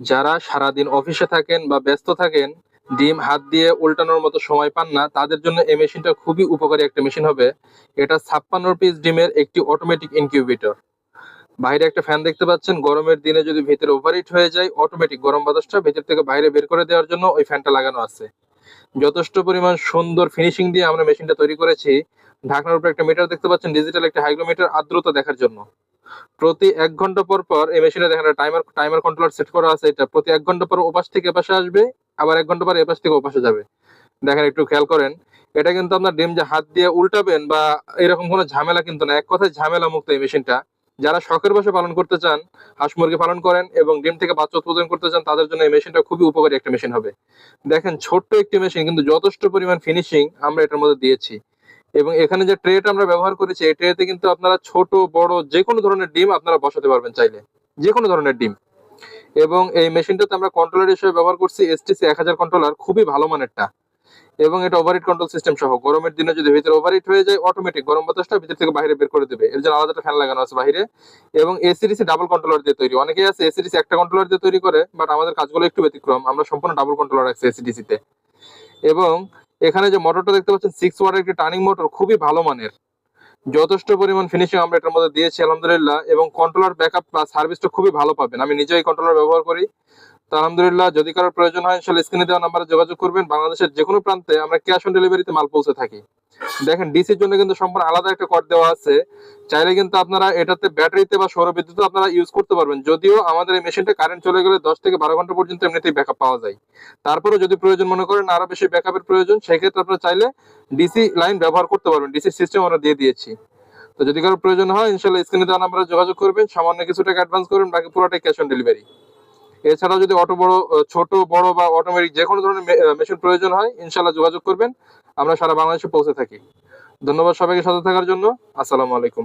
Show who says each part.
Speaker 1: যারা সারাদিন অফিসে থাকেন বা ব্যস্ত থাকেন, ডিম, হাত দিয়ে উল্টানোর মতো সময় পান না, তাদের জন্য এই মেশিনটা খুবই উপকারী একটা মেশিন হবে। এটা ছাপ্পান্ন পিস ডিমের একটি অটোমেটিক ইনকিউবেটর বাইরে একটা ফ্যান দেখতে পাচ্ছেন, গরমের দিনে যদি ভেতরে ওভারহিট হয়ে যায় অটোমেটিক গরম বাতাসটা ভেতর থেকে বাইরে বের করে দেওয়ার জন্য ওই ফ্যানটা লাগানো আছে। যথেষ্ট পরিমাণ সুন্দর ফিনিশিং দিয়ে আমরা মেশিনটা তৈরি করেছি। ঢাকনার উপরে একটা মিটার দেখতে পাচ্ছেন ডিজিটাল একটা হাইগ্রোমিটার আর্দ্রতা দেখার জন্য। প্রতি এক ঘণ্টা পর পর এই মেশিনে দেখেন টাইমার টাইমার কন্ট্রোলার সেট করা আছে, এটা প্রতি এক ঘণ্টা পর ওপাশ থেকে এপাশে আসবে, আবার এক ঘণ্টা পর এপাশ থেকে ওপাশে যাবে। দেখেন একটু খেয়াল করেন, এটা কিন্তু আপনার ডিম যে হাত দিয়ে উল্টাবেন বা এরকম কোনো ঝামেলা কিন্তু না, এক কথায় ঝামেলা মুক্ত এই মেশিনটা যারা শখের বসে পালন করতে চান, হাঁস মুরগি পালন করেন এবং ডিম থেকে বাচ্চা উৎপাদন করতে চান, তাদের জন্য এই মেশিনটা খুবই উপকারী একটা মেশিন হবে। দেখেন ছোট্ট একটি মেশিন কিন্তু যথেষ্ট পরিমাণ ফিনিশিং আমরা এটার মধ্যে দিয়েছি। এবং এখানে যে ট্রেটা আমরা ব্যবহার করেছি, এই ট্রেতে কিন্তু আপনারা ছোট, বড় যে কোনো ধরনের ডিম আপনারা বসাতে পারবেন চাইলে। যে কোনো ধরনের ডিম। এবং এই মেশিনটাতে আমরা কন্ট্রোলার হিসেবে ব্যবহার করছি এসটিসি এক হাজার কন্ট্রোলার খুবই ভালো মানেরটা। এবং এটা ওভারহিট কন্ট্রোল সিস্টেম সহ। গরমের দিনে যদি ভিতরে ওভারহিট হয়ে যায় অটোমেটিক গরম বাতাসটা ভিতর থেকে বাইরে বের করে দেবে। এর জন্য আলাদা একটা ফ্যান লাগানো আছে বাইরে। এবং এসিডিসি ডাবল কন্ট্রোলার দিয়ে তৈরি। অনেকেই আছে এসিডিসি একটা কন্ট্রোলার দিয়ে তৈরি করে বাট আমাদের কাজগুলো একটু ব্যতিক্রম। আমরা সম্পূর্ণ ডাবল কন্ট্রোলার রাখছি এসিডিসি তে। এবং এখানে যে মোটরটা দেখতে পাচ্ছেন সিক্স ওয়াটের একটি টার্নিং মোটর খুবই ভালো মানের। যথেষ্ট পরিমাণ ফিনিশিং আমরা এটার মধ্যে দিয়েছি, আলহামদুলিল্লাহ, এবং কন্ট্রোলার ব্যাকআপ বা সার্ভিসটা খুবই ভালো পাবেন। আমি নিজেই কন্ট্রোলার ব্যবহার করি। আলহামদুলিল্লাহ, যদি কারোর প্রয়োজন হয় ইনশাল্লাহ স্ক্রিনে দেওয়া নাম্বারে যোগাযোগ করবেন। বাংলাদেশের যে কোনো প্রান্তে আমরা ক্যাশ অন ডেলিভারিতে মাল পৌঁছে থাকি। দেখেন ডিসির জন্য কিন্তু সম্পূর্ণ আলাদা একটা কর দেওয়া আছে। চাইলে কিন্তু আপনারা এটাতে ব্যাটারিতে বা সৌর বিদ্যুৎ আপনারা ইউজ করতে পারবেন। যদিও আমাদের এই মেশিনটা কারেন্ট চলে গেলে দশ থেকে বারো ঘণ্টা পর্যন্ত এমনিতেই ব্যাকআপ পাওয়া যায়। তারপরে যদি প্রয়োজন মনে করেন আরও বেশি ব্যাকআপের প্রয়োজন, সেক্ষেত্রে আপনারা চাইলে ডিসি লাইন ব্যবহার করতে পারবেন। ডিসি সিস্টেম আমরা দিয়ে দিয়েছি। তো যদি কারও প্রয়োজন হয় ইনশাল্লাহ স্ক্রিনে দেওয়া নাম্বারে যোগাযোগ করবেন। সামান্য কিছু টাকা অ্যাডভান্স করবেন, বাকি পুরোটাই ক্যাশ অন ডেলিভারি এছাড়াও যদি অটো বড় ছোট, বড় বা অটোমেটিক যে কোনো ধরনের মেশিন প্রয়োজন হয় ইনশাল্লাহ যোগাযোগ করবেন। আমরা সারা বাংলাদেশে পৌঁছে থাকি। ধন্যবাদ সবাইকে সাথে থাকার জন্য। আসসালামু আলাইকুম।